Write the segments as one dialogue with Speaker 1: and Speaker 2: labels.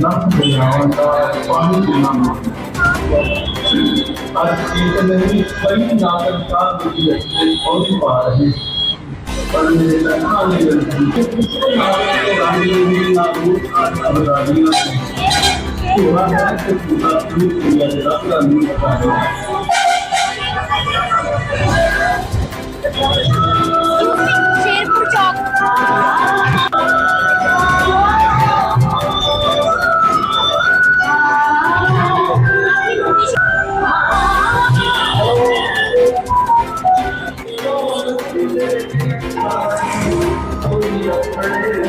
Speaker 1: ਲੱਖ ਦੁਨੀਆਵਾਂ ਦਾ ਪਾਣੀ ਪੀਣਾ ਅੱਜ ਇੱਕ ਨਹੀਂ ਕਈ ਨਾਗਰਿਕ ਕਾਲ ਵਿੱਚ ਇੱਥੇ ਪਹੁੰਚ ਪਾ ਰਹੇ ਪਰ ਮੇਰੇ ਲਖਾਂ ਨੇ ਕਿ ਕਿਸੇ ਨਾਗਰਿਕ ਦੇ ਰਾਣੀ ਦੀ ਨਾ ਰੂਪ ਆ ਅਬਦਾਲੀ ਨਾ ਪੂਰਾ ਹੈ ਕਿ ਪੂਰਾ ਪੂਰੀ ਦੁਨੀਆ ਦੇ ਰੱਬ ਦਾ ਨਹੀਂ ਪਤਾ ਹੈ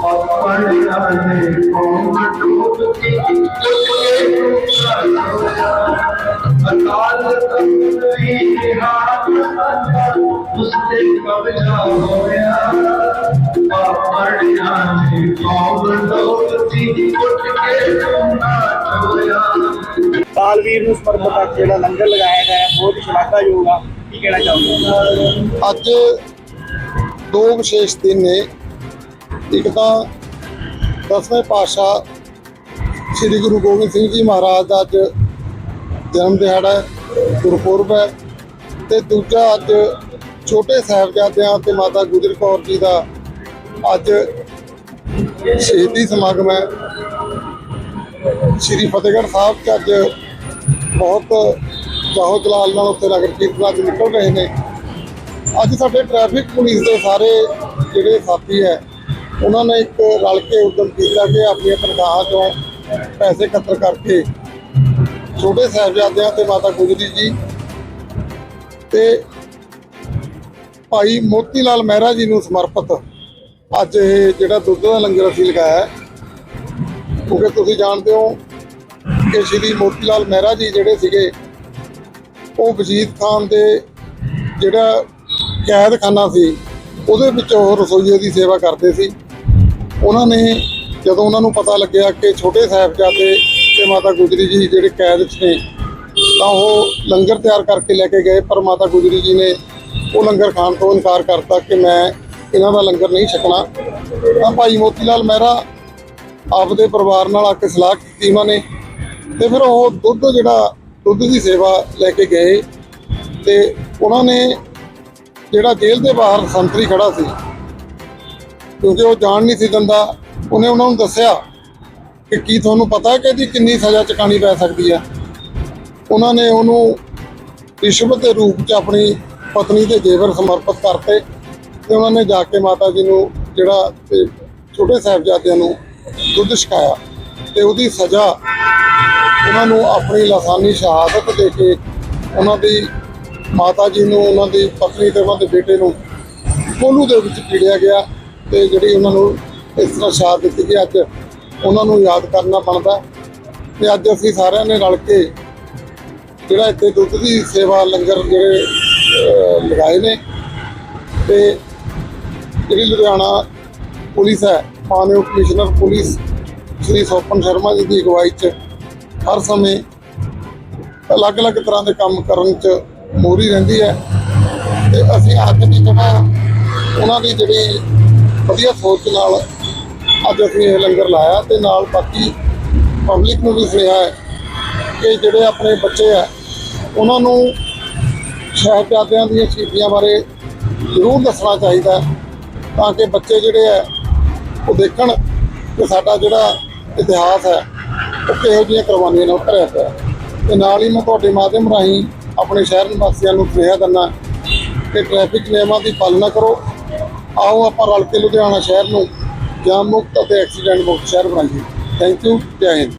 Speaker 1: और पढ़ जाने कौन डूबती अकाल संकरी रिहान उससे कब्जा होया पढ़ जाने कौन डूबती उठ के ना छोया
Speaker 2: ਬਾਲਵੀਰ ਨੂੰ ਸਮਰਪਿਤ ਅੱਜ ਜਿਹੜਾ ਲੰਗਰ ਲਗਾਇਆ ਗਿਆ ਹੈ ਬਹੁਤ ਹੀ ਸ਼ਲਾਘਾਯੋਗ ਆ ਕੀ ਕਹਿਣਾ ਚਾਹੁੰਦੇ
Speaker 3: ਅੱਜ ਦੋ ਵਿਸ਼ੇਸ਼ ਦਿਨ ਨੇ ਇੱਕ ਤਾਂ ਦਸਵੇਂ ਪਾਤਸ਼ਾਹ ਸ੍ਰੀ ਗੁਰੂ ਗੋਬਿੰਦ ਸਿੰਘ ਜੀ ਮਹਾਰਾਜ ਦਾ ਅੱਜ ਜਨਮ ਦਿਹਾੜਾ ਗੁਰਪੁਰਬ ਹੈ ਤੇ ਦੂਜਾ ਅੱਜ ਛੋਟੇ ਸਾਹਿਬਜ਼ਾਦਿਆਂ ਤੇ ਮਾਤਾ ਗੁਜਰ ਕੌਰ ਜੀ ਦਾ ਅੱਜ ਸ਼ਹੀਦੀ ਸਮਾਗਮ ਹੈ। ਸ੍ਰੀ ਫਤਿਹਗੜ੍ਹ ਸਾਹਿਬ ਚ ਅੱਜ ਬਹੁਤ ਚਾਹੋ ਜਲਾਲ ਨਾਲ ਉੱਥੇ ਨਗਰ ਕੀਰਤਨ ਅੱਜ ਨਿਕਲ ਰਹੇ ਨੇ। ਅੱਜ ਸਾਡੇ ਟ੍ਰੈਫਿਕ ਪੁਲਿਸ ਦੇ ਸਾਰੇ ਜਿਹੜੇ ਸਾਥੀ ਹੈ ਉਹਨਾਂ ਨੇ ਇੱਕ ਰਲ ਕੇ ਉਦਮ ਕੀਤਾ ਕਿ ਆਪਣੀਆਂ ਤਨਖਾਹਾਂ ਤੋਂ ਪੈਸੇ ਇਕੱਤਰ ਕਰਕੇ ਛੋਟੇ ਸਾਹਿਬਜ਼ਾਦਿਆਂ ਤੇ ਮਾਤਾ ਗੁਜਰੀ ਜੀ ਤੇ ਭਾਈ ਮੋਤੀ ਲਾਲ ਮਹਿਰਾ ਜੀ ਨੂੰ ਸਮਰਪਿਤ ਅੱਜ ਇਹ ਜਿਹੜਾ ਦੁੱਧ ਦਾ ਲੰਗਰ ਅਸੀਂ ਲਗਾਇਆ ਕਿਉਂਕਿ ਤੁਸੀਂ ਜਾਣਦੇ ਹੋ ਕਿ ਸ਼੍ਰੀ ਮੋਤੀ ਲਾਲ ਮਹਿਰਾ ਜੀ ਜਿਹੜੇ ਸੀਗੇ, ਉਹ ਵਜੀਦ ਖਾਨ ਦੇ ਜਿਹੜਾ ਕੈਦਖਾਨਾ ਸੀ, ਉਹਦੇ ਵਿੱਚ ਉਹ ਰਸੋਈਏ ਦੀ ਸੇਵਾ ਕਰਦੇ ਸੀ। ਉਹਨਾਂ ਨੇ ਜਦੋਂ ਉਹਨਾਂ ਨੂੰ ਪਤਾ ਲੱਗਿਆ ਕਿ ਛੋਟੇ ਸਾਹਿਬਜ਼ਾਦੇ ਤੇ ਮਾਤਾ ਗੁਜਰੀ ਜੀ ਜਿਹੜੇ ਕੈਦ 'ਚ ਨੇ, ਤਾਂ ਉਹ ਲੰਗਰ ਤਿਆਰ ਕਰਕੇ ਲੈ ਕੇ ਗਏ, ਪਰ ਮਾਤਾ ਗੁਜਰੀ ਜੀ ਨੇ ਉਹ ਲੰਗਰ ਖਾਣ ਤੋਂ ਇਨਕਾਰ ਕਰਤਾ ਕਿ ਮੈਂ ਇਹਨਾਂ ਦਾ ਲੰਗਰ ਨਹੀਂ ਛਕਣਾ। ਤਾਂ ਭਾਈ ਮੋਤੀ ਲਾਲ ਮਹਿਰਾ ਆਪਦੇ ਪਰਿਵਾਰ ਨਾਲ ਆ ਕੇ ਸਲਾਹ ਕੀਤੀ ਉਹਨਾਂ ਨੇ ਤੇ ਫਿਰ ਉਹ ਦੁੱਧ ਜਿਹੜਾ, ਦੁੱਧ ਦੀ ਸੇਵਾ ਲੈ ਕੇ ਗਏ ਤੇ ਉਹਨਾਂ ਨੇ ਜਿਹੜਾ ਜੇਲ੍ਹ ਦੇ ਬਾਹਰ ਸੰਤਰੀ ਖੜਾ ਸੀ ਕਿਉਂਕਿ ਉਹ ਜਾਣ ਨਹੀਂ ਸੀ ਦਿੰਦਾ। ਉਹਨੇ ਉਹਨਾਂ ਨੂੰ ਦੱਸਿਆ ਕਿ ਕੀ ਤੁਹਾਨੂੰ ਪਤਾ ਹੈ ਕਿ ਇਹਦੀ ਕਿੰਨੀ ਸਜ਼ਾ ਚੁਕਾਣੀ ਪੈ ਸਕਦੀ ਹੈ। ਉਹਨਾਂ ਨੇ ਉਹਨੂੰ ਰਿਸ਼ਵਤ ਦੇ ਰੂਪ 'ਚ ਆਪਣੀ ਪਤਨੀ ਦੇ ਜੇਵਰ ਸਮਰਪਿਤ ਕਰਤੇ ਤੇ ਉਹਨਾਂ ਨੇ ਜਾ ਕੇ ਮਾਤਾ ਜੀ ਨੂੰ ਜਿਹੜਾ ਤੇ ਛੋਟੇ ਸਾਹਿਬਜ਼ਾਦਿਆਂ ਨੂੰ ਦੁੱਧ ਛਕਾਇਆ ਤੇ ਉਹਦੀ ਸਜ਼ਾ ਉਹਨਾਂ ਨੂੰ ਆਪਣੀ ਲਾਸਾਨੀ ਸ਼ਹਾਦਤ ਦੇ ਕੇ ਉਹਨਾਂ ਦੀ ਮਾਤਾ ਜੀ ਨੂੰ, ਉਹਨਾਂ ਦੀ ਪਤਨੀ ਤੇ ਉਹਨਾਂ ਦੇ ਬੇਟੇ ਨੂੰ ਕੋਲੂ ਦੇ ਵਿੱਚ ਪੀੜਿਆ ਗਿਆ। ਤੇ ਜਿਹੜੀ ਉਹਨਾਂ ਨੂੰ ਇਸ ਤਰ੍ਹਾਂ ਸ਼ਹਾਦਤ ਦਿੱਤੀ ਗਈ ਅੱਜ ਉਹਨਾਂ ਨੂੰ ਯਾਦ ਕਰਨਾ ਬਣਦਾ ਤੇ ਅੱਜ ਅਸੀਂ ਸਾਰਿਆਂ ਨੇ ਰਲ ਕੇ ਜਿਹੜਾ ਇੱਥੇ ਦੁੱਧ ਦੀ ਸੇਵਾ ਲੰਗਰ ਜਿਹੜੇ ਲਗਾਏ ਨੇ ਤੇ ਜਿਹੜੀ ਲੁਧਿਆਣਾ ਪੁਲਿਸ ਹੈ, ਮਾਨਯੋਗ ਕਮਿਸ਼ਨਰ ਪੁਲਿਸ ਸ਼੍ਰੀ ਸੋਪਨ ਸ਼ਰਮਾ ਜੀ ਦੀ ਅਗਵਾਈ 'ਚ ਹਰ ਸਮੇਂ ਅਲੱਗ-ਅਲੱਗ ਤਰ੍ਹਾਂ ਦੇ ਕੰਮ ਕਰਨ 'ਚ ਮੋਰੀ ਰਹਿੰਦੀ ਹੈ ਤੇ ਅਸੀਂ ਅੱਜ ਵੀ ਜਿਹੜਾ ਉਹਨਾਂ ਦੀ ਜਿਹੜੀ ਵਧੀਆ ਸੋਚ ਨਾਲ ਅੱਜ ਅਸੀਂ ਇਹ ਲੰਗਰ ਲਾਇਆ ਤੇ ਨਾਲ ਬਾਕੀ ਪਬਲਿਕ ਨੂੰ ਵੀ ਸੁਨੇਹਾ ਹੈ ਕਿ ਜਿਹੜੇ ਆਪਣੇ ਬੱਚੇ ਆ, ਉਹਨਾਂ ਨੂੰ ਸਾਹਿਬਜ਼ਾਦਿਆਂ ਦੀਆਂ ਸ਼ਹੀਦੀਆਂ ਬਾਰੇ ਜ਼ਰੂਰ ਦੱਸਣਾ ਚਾਹੀਦਾ ਤਾਂ ਕਿ ਬੱਚੇ ਜਿਹੜੇ ਆ, ਉਹ ਦੇਖਣ ਕਿ ਸਾਡਾ ਜਿਹੜਾ ਇਤਿਹਾਸ ਹੈ, ਉਹ ਕਿਹੋ ਜਿਹੀਆਂ ਕੁਰਬਾਨੀਆਂ ਨਾਲ ਭਰਿਆ ਪਿਆ ਹੈ। ਤੇ ਨਾਲ ਹੀ ਮੈਂ ਤੁਹਾਡੇ ਮਾਧਿਅਮ ਰਾਹੀਂ ਆਪਣੇ ਸ਼ਹਿਰ ਨਿਵਾਸੀਆਂ ਨੂੰ ਸੁਨੇਹਾ ਦਿੰਦਾ ਕਿ ਟ੍ਰੈਫਿਕ ਨਿਯਮਾਂ ਦੀ ਪਾਲਣਾ ਕਰੋ। ਆਓ ਆਪਾਂ ਰਲ ਕੇ ਲੁਧਿਆਣਾ ਸ਼ਹਿਰ ਨੂੰ ਜਾਮ ਮੁਕਤ ਅਤੇ ਐਕਸੀਡੈਂਟ ਮੁਕਤ ਸ਼ਹਿਰ ਬਣਾਈਏ। ਥੈਂਕ ਯੂ ਜੈ ਹਿੰਦ